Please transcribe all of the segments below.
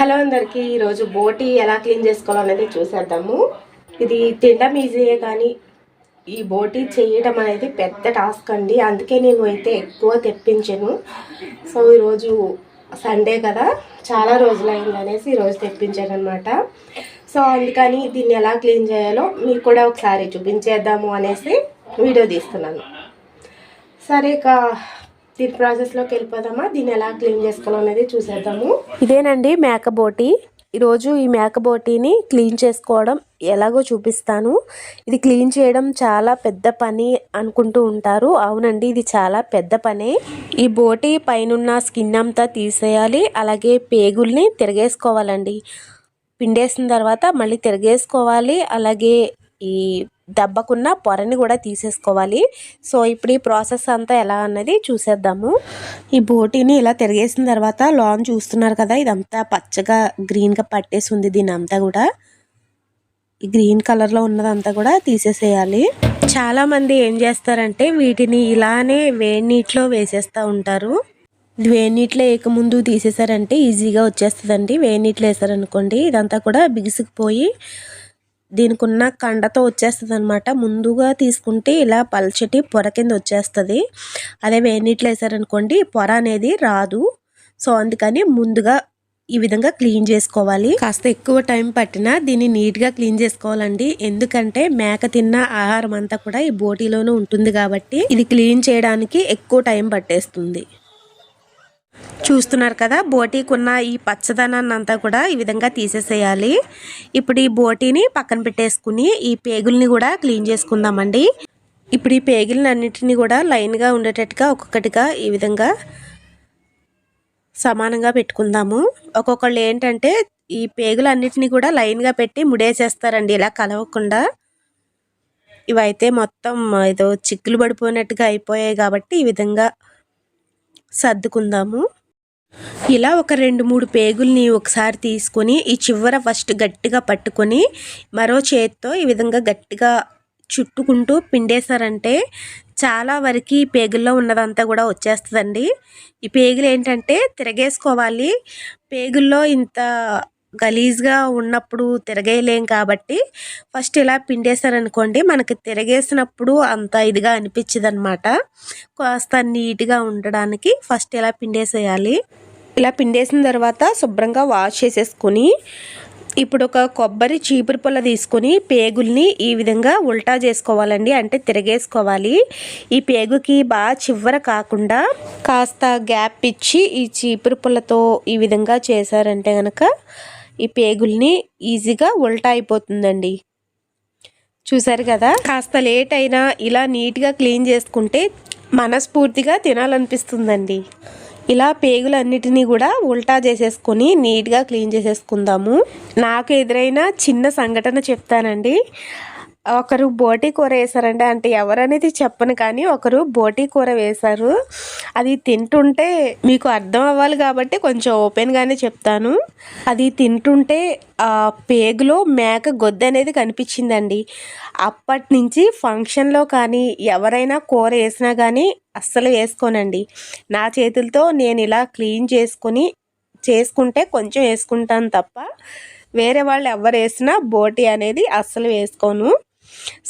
Hello అందరికీ ఈరోజు బోటి ఎలా క్లీన్ చేసుకోవాలో అనేది చూసేద్దాము. ఇది తినడం ఈజీయే కానీ ఈ బోటి చేయడం అనేది పెద్ద టాస్క్ అండి. అందుకే నేను అయితే ఎక్కువ తెప్పించాను. సో ఈరోజు సండే కదా చాలా రోజులు అయింది అనేసి ఈరోజు తెప్పించాను అనమాట సో అందుకని దీన్ని ఎలా క్లీన్ చేయాలో మీకు కూడా ఒకసారి చూపించేద్దాము అనేసి వీడియో తీస్తున్నాను. సరే ఇక దీని ప్రాసెస్లోకి వెళ్ళిపోదామా? దీన్ని ఎలా క్లీన్ చేసుకోవాలో అనేది చూసేద్దాము. ఇదేనండి మేకబోటి ఈరోజు ఈ మేకబోటిని క్లీన్ చేసుకోవడం ఎలాగో చూపిస్తాను. ఇది క్లీన్ చేయడం చాలా పెద్ద పని అనుకుంటూ ఉంటారు. అవునండి ఇది చాలా పెద్ద పనే. ఈ బోటి పైనున్న స్కిన్ అంతా తీసేయాలి. అలాగే పేగుల్ని తిరగేసుకోవాలండి. పిండేసిన తర్వాత మళ్ళీ తిరగేసుకోవాలి. అలాగే ఈ దెబ్బకున్న పొరని కూడా తీసేసుకోవాలి. సో ఇప్పుడు ఈ ప్రాసెస్ అంతా ఎలా అన్నది చూసేద్దాము. ఈ బోటిని ఇలా తిరిగేసిన తర్వాత లాన్ చూస్తున్నారు కదా ఇదంతా పచ్చగా గ్రీన్గా పట్టేసి ఉంది దీని అంతా కూడా. ఈ గ్రీన్ కలర్లో ఉన్నదంతా కూడా తీసేసేయాలి. చాలామంది ఏం చేస్తారంటే వీటిని ఇలానే వేడి నీటిలో వేసేస్తూ ఉంటారు. వేడి నీటిలో వేయకముందు తీసేసారంటే ఈజీగా వచ్చేస్తుందండి. వేడి నీటిలో వేసారనుకోండి ఇదంతా కూడా బిగుసుకుపోయి దీనికి ఉన్న కండతో వచ్చేస్తుంది అనమాట ముందుగా తీసుకుంటే ఇలా పల్చటి పొర కింద వచ్చేస్తుంది. అదే వేడి వేసారనుకోండి పొర అనేది రాదు. సో అందుకని ముందుగా ఈ విధంగా క్లీన్ చేసుకోవాలి. కాస్త ఎక్కువ టైం పట్టినా దీన్ని నీట్గా క్లీన్ చేసుకోవాలండి. ఎందుకంటే మేక తిన్న ఆహారం అంతా కూడా ఈ బోటీలోనే ఉంటుంది కాబట్టి ఇది క్లీన్ చేయడానికి ఎక్కువ టైం పట్టేస్తుంది. చూస్తున్నారు కదా బోటీకి ఉన్న ఈ పచ్చదనాన్ని అంతా కూడా ఈ విధంగా తీసేసేయాలి. ఇప్పుడు ఈ బోటీని పక్కన పెట్టేసుకుని ఈ పేగుల్ని కూడా క్లీన్ చేసుకుందామండి. ఇప్పుడు ఈ పేగులన్నింటినీ కూడా లైన్గా ఉండేటట్టుగా ఒక్కొక్కటిగా ఈ విధంగా సమానంగా పెట్టుకుందాము. ఒక్కొక్కళ్ళు ఏంటంటే ఈ పేగులన్నిటిని కూడా లైన్గా పెట్టి ముడేసేస్తారండి ఇలా కలవకుండా. ఇవైతే మొత్తం ఏదో చిక్కులు పడిపోయినట్టుగా అయిపోయాయి కాబట్టి ఈ విధంగా సర్దుకుందాము. ఇలా ఒక రెండు మూడు పేగుల్ని ఒకసారి తీసుకొని ఈ చివర ఫస్ట్ గట్టిగా పట్టుకొని మరో చేత్తో ఈ విధంగా గట్టిగా చుట్టుకుంటూ పిండేశారంటే చాలా వరకు ఈ పేగుల్లో ఉన్నదంతా కూడా వచ్చేస్తుందండి. ఈ పేగులు ఏంటంటే తిరగేసుకోవాలి. పేగుల్లో ఇంత గలీజ్గా ఉన్నప్పుడు తిరగేయలేం కాబట్టి ఫస్ట్ ఇలా పిండేశారనుకోండి మనకి తిరగేసినప్పుడు అంత ఇదిగా అనిపించదు అనమాట కాస్త నీట్గా ఉండడానికి ఫస్ట్ ఇలా పిండేసేయాలి? ఇలా పిండేసిన తర్వాత శుభ్రంగా వాష్ చేసేసుకొని ఇప్పుడు ఒక కొబ్బరి చీపురు పుల్ల తీసుకొని పేగుల్ని ఈ విధంగా ఉల్టా చేసుకోవాలండి. అంటే తిరగేసుకోవాలి. ఈ పేగుకి బాగా చివర కాకుండా కాస్త గ్యాప్ ఇచ్చి ఈ చీపురు పుల్లతో ఈ విధంగా చేశారంటే కనుక ఈ పేగుల్ని ఈజీగా ఉల్టా అయిపోతుందండి. చూసారు కదా? కాస్త లేట్ అయినా ఇలా నీట్గా క్లీన్ చేసుకుంటే మనస్ఫూర్తిగా తినాలనిపిస్తుందండి. ఇలా పేగులన్నిటినీ కూడా ఉల్టా చేసేసుకొని నీట్గా క్లీన్ చేసేసుకుందాము. నాకు ఎదురైన చిన్న సంఘటన చెప్తానండి. ఒకరు బోటి కూర వేశారండి. అంటే ఎవరనేది చెప్పను కానీ ఒకరు బోటి కూర వేశారు. అది తింటుంటే మీకు అర్థం అవ్వాలి కాబట్టి కొంచెం ఓపెన్గానే చెప్తాను. అది తింటుంటే ఆ పేగులో మేక గొద్దు అనేది కనిపించిందండి. అప్పటి నుంచి ఫంక్షన్లో కానీ ఎవరైనా కూర వేసినా కానీ అస్సలు వేసుకోనండి. నా చేతులతో నేను ఇలా క్లీన్ చేసుకొని చేసుకుంటే కొంచెం వేసుకుంటాను తప్ప వేరే వాళ్ళు ఎవరు వేసినా బోటి అనేది అస్సలు వేసుకోను.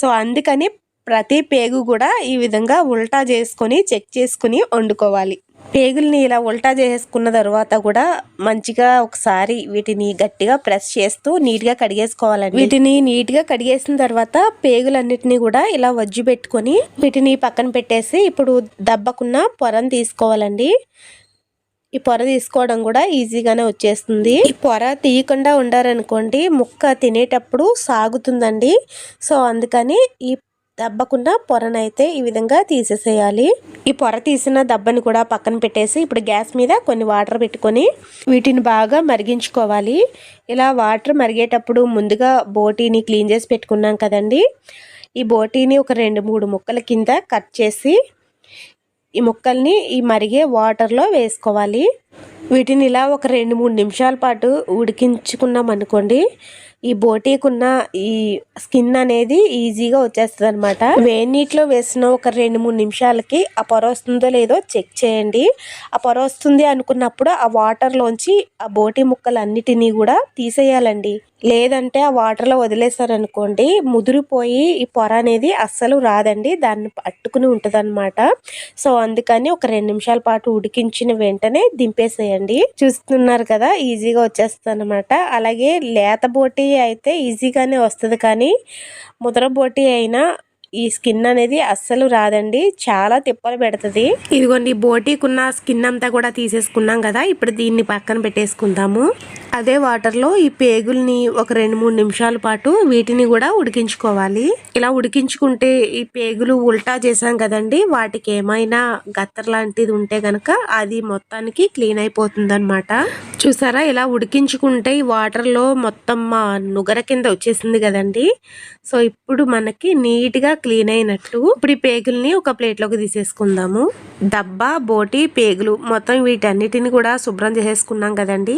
సో అందుకని ప్రతి పేగు కూడా ఈ విధంగా ఉల్టా చేసుకొని చెక్ చేసుకుని వండుకోవాలి. పేగుల్ని ఇలా ఉల్టా చేసుకున్న తర్వాత కూడా మంచిగా ఒకసారి వీటిని గట్టిగా ప్రెస్ చేస్తూ నీట్గా కడిగేసుకోవాలండి. వీటిని నీట్గా కడిగేసిన తర్వాత పేగులన్నిటిని కూడా ఇలా వజ్జు పెట్టుకొని వీటిని పక్కన పెట్టేసి ఇప్పుడు దెబ్బకున్న పొరను తీసుకోవాలండి. ఈ పొర తీసుకోవడం కూడా ఈజీగానే వచ్చేస్తుంది. ఈ పొర తీయకుండా ఉండారనుకోండి ముక్క తినేటప్పుడు సాగుతుందండి. సో అందుకని ఈ దెబ్బకున్న పొరనైతే ఈ విధంగా తీసేసేయాలి. ఈ పొర తీసిన దెబ్బని కూడా పక్కన పెట్టేసి ఇప్పుడు గ్యాస్ మీద కొన్ని వాటర్ పెట్టుకొని వీటిని బాగా మరిగించుకోవాలి. ఇలా వాటర్ మరిగేటప్పుడు ముందుగా బోటీని క్లీన్ చేసి పెట్టుకున్నాం కదండి. ఈ బోటీని ఒక రెండు మూడు ముక్కల కింద కట్ చేసి ఈ ముక్కల్ని ఈ మరిగే వాటర్లో వేసుకోవాలి. వీటిని ఇలా ఒక రెండు మూడు నిమిషాల పాటు ఉడికించుకున్నాం అనుకోండి ఈ బోటీకున్న ఈ స్కిన్ అనేది ఈజీగా వచ్చేస్తుంది అనమాట వేడి నీటిలో వేసిన ఒక రెండు మూడు నిమిషాలకి ఆ పొర వస్తుందో లేదో చెక్ చేయండి. ఆ పొర వస్తుంది అనుకున్నప్పుడు ఆ వాటర్లోంచి ఆ బోటీ ముక్కలన్నిటినీ కూడా తీసేయాలండి. లేదంటే ఆ వాటర్లో వదిలేసారనుకోండి ముదిరిపోయి ఈ పొర అనేది అస్సలు రాదండి. దాన్ని పట్టుకుని ఉంటుందన్నమాట. సో అందుకని ఒక రెండు నిమిషాల పాటు ఉడికించిన వెంటనే దింపేసేయండి. చూస్తున్నారు కదా ఈజీగా వచ్చేస్తుంది అనమాట అలాగే లేత బోటి అయితే ఈజీగానే వస్తుంది కానీ ముద్ర బోటి అయినా ఈ స్కిన్ అనేది అస్సలు రాదండి. చాలా తిప్పలు పెడుతుంది. ఇదిగోండి బోటీకున్న స్కిన్ అంతా కూడా తీసేసుకున్నాం కదా. ఇప్పుడు దీన్ని పక్కన పెట్టేసుకుందాము. అదే వాటర్లో ఈ పేగుల్ని ఒక రెండు మూడు నిమిషాల పాటు వీటిని కూడా ఉడికించుకోవాలి. ఇలా ఉడికించుకుంటే ఈ పేగులు ఉల్టా చేసాం కదండి. వాటికి ఏమైనా గత్తర్ లాంటిది ఉంటే గనక అది మొత్తానికి క్లీన్ అయిపోతుంది అనమాట చూసారా? ఇలా ఉడికించుకుంటే ఈ వాటర్లో మొత్తం మా నుగర కింద వచ్చేసింది కదండి. సో ఇప్పుడు మనకి నీట్గా క్లీన్ అయినట్టు ఇప్పుడు ఈ పేగుల్ని ఒక ప్లేట్లోకి తీసేసుకుందాము. డబ్బా బోటి పేగులు మొత్తం వీటన్నిటిని కూడా శుభ్రం చేసేసుకున్నాం కదండి.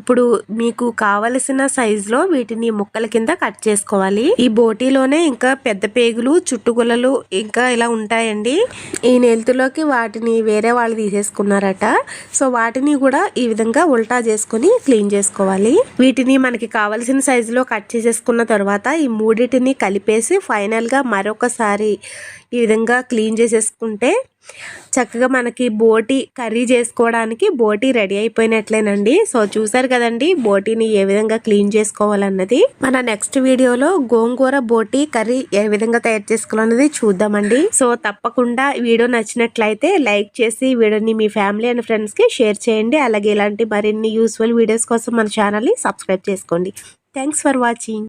ఇప్పుడు మీకు కావలసిన సైజులో వీటిని ముక్కల కింద కట్ చేసుకోవాలి. ఈ బోటీలోనే ఇంకా పెద్ద పేగులు చుట్టుగులలు ఇంకా ఇలా ఉంటాయండి. ఈ నెలతులోకి వాటిని వేరే వాళ్ళు తీసేసుకున్నారట. సో వాటిని కూడా ఈ విధంగా ఉల్టా చేసుకొని క్లీన్ చేసుకోవాలి. వీటిని మనకి కావలసిన సైజులో కట్ చేసేసుకున్న తర్వాత ఈ మూడింటిని కలిపేసి ఫైనల్గా మరొక ఒక్కసారి ఈ విధంగా క్లీన్ చేసేసుకుంటే చక్కగా మనకి బోటి కర్రీ చేసుకోవడానికి బోటి రెడీ అయిపోయినట్లేనండి. సో చూసారు కదండి బోటీని ఏ విధంగా క్లీన్ చేసుకోవాలన్నది. మన నెక్స్ట్ వీడియోలో గోంగూర బోటి కర్రీ ఏ విధంగా తయారు చేసుకోవాలన్నది చూద్దామండి. సో తప్పకుండా వీడియో నచ్చినట్లయితే లైక్ చేసి వీడియోని మీ ఫ్యామిలీ అండ్ ఫ్రెండ్స్కి షేర్ చేయండి. అలాగే ఇలాంటి మరిన్ని యూస్ఫుల్ వీడియోస్ కోసం మన ఛానల్ని సబ్స్క్రైబ్ చేసుకోండి. Thanks for watching.